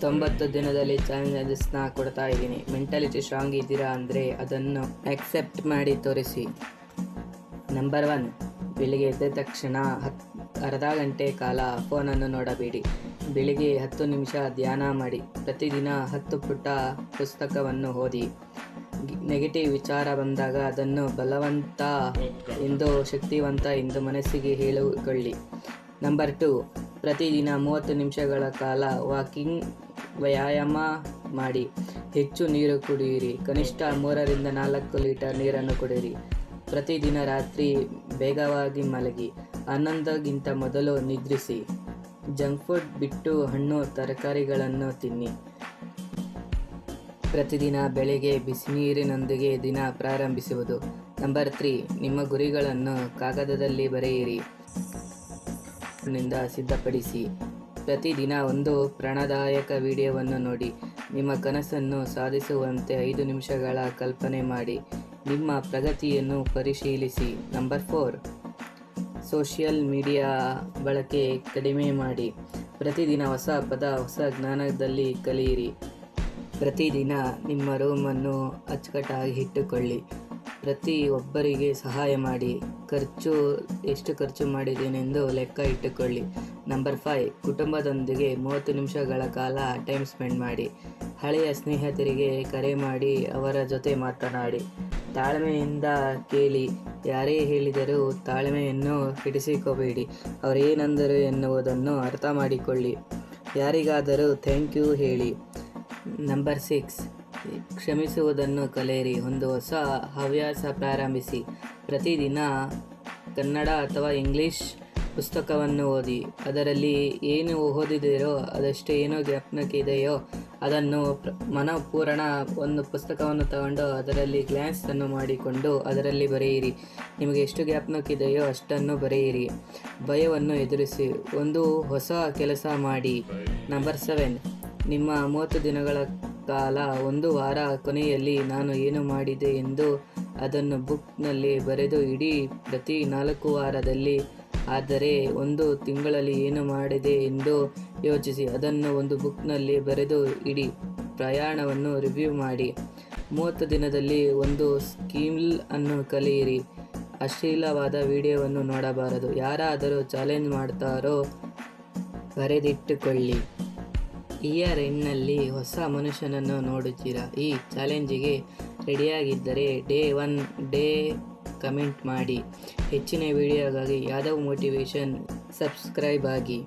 ತೊಂಬತ್ತು ದಿನದಲ್ಲಿ ಚಾಲೆಂಜಸ್ನ ಕೊಡ್ತಾ ಇದ್ದೀನಿ. ಮೆಂಟಾಲಿಟಿ ಸ್ಟ್ರಾಂಗ್ ಇದ್ದೀರಾ ಅಂದರೆ ಅದನ್ನು ಆಕ್ಸೆಪ್ಟ್ ಮಾಡಿ ತೋರಿಸಿ. ನಂಬರ್ ಒನ್ ಬೆಳಿಗ್ಗೆ ಎದ್ದ ತಕ್ಷಣ ಹತ್, ಅರ್ಧ ಗಂಟೆ ಕಾಲ ಫೋನನ್ನು ನೋಡಬೇಡಿ. ಬೆಳಿಗ್ಗೆ ಹತ್ತು ನಿಮಿಷ ಧ್ಯಾನ ಮಾಡಿ. ಪ್ರತಿದಿನ ಹತ್ತು ಪುಟ ಪುಸ್ತಕವನ್ನು ಓದಿ. ನೆಗೆಟಿವ್ ವಿಚಾರ ಬಂದಾಗ ಅದನ್ನು ಬಲವಂತ ಎಂದು, ಶಕ್ತಿವಂತ ಎಂದು ಮನಸ್ಸಿಗೆ ಹೇಳಿಕೊಳ್ಳಿ. ನಂಬರ್ ಟು ಪ್ರತಿದಿನ ಮೂವತ್ತು ನಿಮಿಷಗಳ ಕಾಲ ವಾಕಿಂಗ್ ವ್ಯಾಯಾಮ ಮಾಡಿ. ಹೆಚ್ಚು ನೀರು ಕುಡಿಯಿರಿ. ಕನಿಷ್ಠ ಮೂರರಿಂದ ನಾಲ್ಕು ಲೀಟರ್ ನೀರನ್ನು ಕುಡಿಯಿರಿ. ಪ್ರತಿದಿನ ರಾತ್ರಿ ಬೇಗವಾಗಿ ಮಲಗಿ. ಹನ್ನೊಂದಕ್ಕಿಂತ ಮೊದಲು ನಿದ್ರಿಸಿ. ಜಂಕ್ ಫುಡ್ ಬಿಟ್ಟು ಹಣ್ಣು, ತರಕಾರಿಗಳನ್ನು ತಿನ್ನಿ. ಪ್ರತಿದಿನ ಬೆಳಿಗ್ಗೆ ಬಿಸಿನೀರಿನೊಂದಿಗೆ ದಿನ ಪ್ರಾರಂಭಿಸುವುದು. ನಂಬರ್ ತ್ರೀ, ನಿಮ್ಮ ಗುರಿಗಳನ್ನು ಕಾಗದದಲ್ಲಿ ಬರೆಯಿರಿ. ನಿಂದ ಸಿದ್ಧಪಡಿಸಿ. ಪ್ರತಿದಿನ ಒಂದು ಪ್ರಾಣದಾಯಕ ವಿಡಿಯೋವನ್ನು ನೋಡಿ, ನಿಮ್ಮ ಕನಸನ್ನು ಸಾಧಿಸುವಂತೆ ಐದು ನಿಮಿಷಗಳ ಕಲ್ಪನೆ ಮಾಡಿ, ನಿಮ್ಮ ಪ್ರಗತಿಯನ್ನು ಪರಿಶೀಲಿಸಿ. ನಂಬರ್ ಫೋರ್, ಸೋಷಿಯಲ್ ಮೀಡಿಯಾ ಬಳಕೆ ಕಡಿಮೆ ಮಾಡಿ. ಪ್ರತಿದಿನ ಹೊಸ ಪದ, ಹೊಸ ಜ್ಞಾನದಲ್ಲಿ ಕಲಿಯಿರಿ. ಪ್ರತಿದಿನ ನಿಮ್ಮ ರೂಮನ್ನು ಅಚ್ಚುಕಟ್ಟಾಗಿ ಇಟ್ಟುಕೊಳ್ಳಿ. ಪ್ರತಿ ಒಬ್ಬರಿಗೆ ಸಹಾಯ ಮಾಡಿ. ಖರ್ಚು, ಎಷ್ಟು ಖರ್ಚು ಮಾಡಿದ್ದೇನೆಂದು ಲೆಕ್ಕ ಇಟ್ಟುಕೊಳ್ಳಿ. ನಂಬರ್ ಫೈವ್, ಕುಟುಂಬದೊಂದಿಗೆ ಮೂವತ್ತು ನಿಮಿಷಗಳ ಕಾಲ ಟೈಮ್ ಸ್ಪೆಂಡ್ ಮಾಡಿ, ಹಳೆಯ ಸ್ನೇಹಿತರಿಗೆ ಕರೆ ಮಾಡಿ, ಅವರ ಜೊತೆ ಮಾತನಾಡಿ. ತಾಳ್ಮೆಯಿಂದ ಕೇಳಿ, ಯಾರೇ ಹೇಳಿದರೂ ತಾಳ್ಮೆಯನ್ನು ಹಿಡಿಸಿಕೋಬೇಡಿ ಅವರೇನೆಂದರು ಎನ್ನುವುದನ್ನು ಅರ್ಥ ಮಾಡಿಕೊಳ್ಳಿ. ಯಾರಿಗಾದರೂ ಥ್ಯಾಂಕ್ ಯು ಹೇಳಿ. ನಂಬರ್ ಸಿಕ್ಸ್, ಕ್ಷಮಿಸುವುದನ್ನು ಕಲಿಯಿರಿ. ಒಂದು ಹೊಸ ಹವ್ಯಾಸ ಪ್ರಾರಂಭಿಸಿ. ಪ್ರತಿದಿನ ಕನ್ನಡ ಅಥವಾ ಇಂಗ್ಲಿಷ್ ಪುಸ್ತಕವನ್ನು ಓದಿ, ಅದರಲ್ಲಿ ಏನು ಓದಿದೆಯೋ ಅದಷ್ಟು ಏನು ಜ್ಞಾಪನಕ್ಕಿದೆಯೋ ಅದನ್ನು ಪ್ರ- ಮನಪೂರ್ಣ ಒಂದು ಪುಸ್ತಕವನ್ನು ತಗೊಂಡು ಅದರಲ್ಲಿ ಗ್ಲ್ಯಾನ್ಸನ್ನು ಮಾಡಿಕೊಂಡು ಅದರಲ್ಲಿ ಬರೆಯಿರಿ. ನಿಮಗೆ ಎಷ್ಟು ಜ್ಞಾಪನಕ್ಕಿದೆಯೋ ಅಷ್ಟನ್ನು ಬರೆಯಿರಿ. ಭಯವನ್ನು ಎದುರಿಸಿ, ಒಂದು ಹೊಸ ಕೆಲಸ ಮಾಡಿ. Number seven. ನಿಮ್ಮ ಮೂವತ್ತು ದಿನಗಳ ಕಾಲ ಒಂದು ವಾರ ಕೊನೆಯಲ್ಲಿ ನಾನು ಏನು ಮಾಡಿದೆ ಎಂದು ಅದನ್ನು ಬುಕ್ನಲ್ಲಿ ಬರೆದು ಇಡೀ ಪ್ರತಿ ನಾಲ್ಕು ವಾರದಲ್ಲಿ ಆದರೆ ಒಂದು ತಿಂಗಳಲ್ಲಿ ಏನು ಮಾಡಿದೆ ಎಂದು ಯೋಚಿಸಿ, ಅದನ್ನು ಒಂದು ಬುಕ್ನಲ್ಲಿ ಬರೆದು ಇಡಿ, ಪ್ರಯಾಣವನ್ನು ರಿವ್ಯೂ ಮಾಡಿ. ಮೂವತ್ತು ದಿನದಲ್ಲಿ ಒಂದು ಸ್ಕೀಮ್ ಅನ್ನು ಕಲಿಯಿರಿ. ಅಶ್ಲೀಲವಾದ ವಿಡಿಯೋವನ್ನು ನೋಡಬಾರದು. ಯಾರಾದರೂ ಚಾಲೆಂಜ್ ಮಾಡ್ತಾರೋ, ಬರೆದಿಟ್ಟುಕೊಳ್ಳಿ. ಇಯರ್ ಎಂಡ್ನಲ್ಲಿ ಹೊಸ ಮನುಷ್ಯನನ್ನು ನೋಡುತ್ತೀರಾ? ಈ ಚಾಲೆಂಜಿಗೆ ರೆಡಿಯಾಗಿದ್ದರೆ ಡೇ ಒನ್, ಡೇ ಕಮೆಂಟ್ ಮಾಡಿ ಹೆಚ್ಚಿನ ವಿಡಿಯೋಗಾಗಿ ಯಾದವ್ ಮೋಟಿವೇಶನ್ ಸಬ್ಸ್ಕ್ರೈಬ್ ಆಗಿ.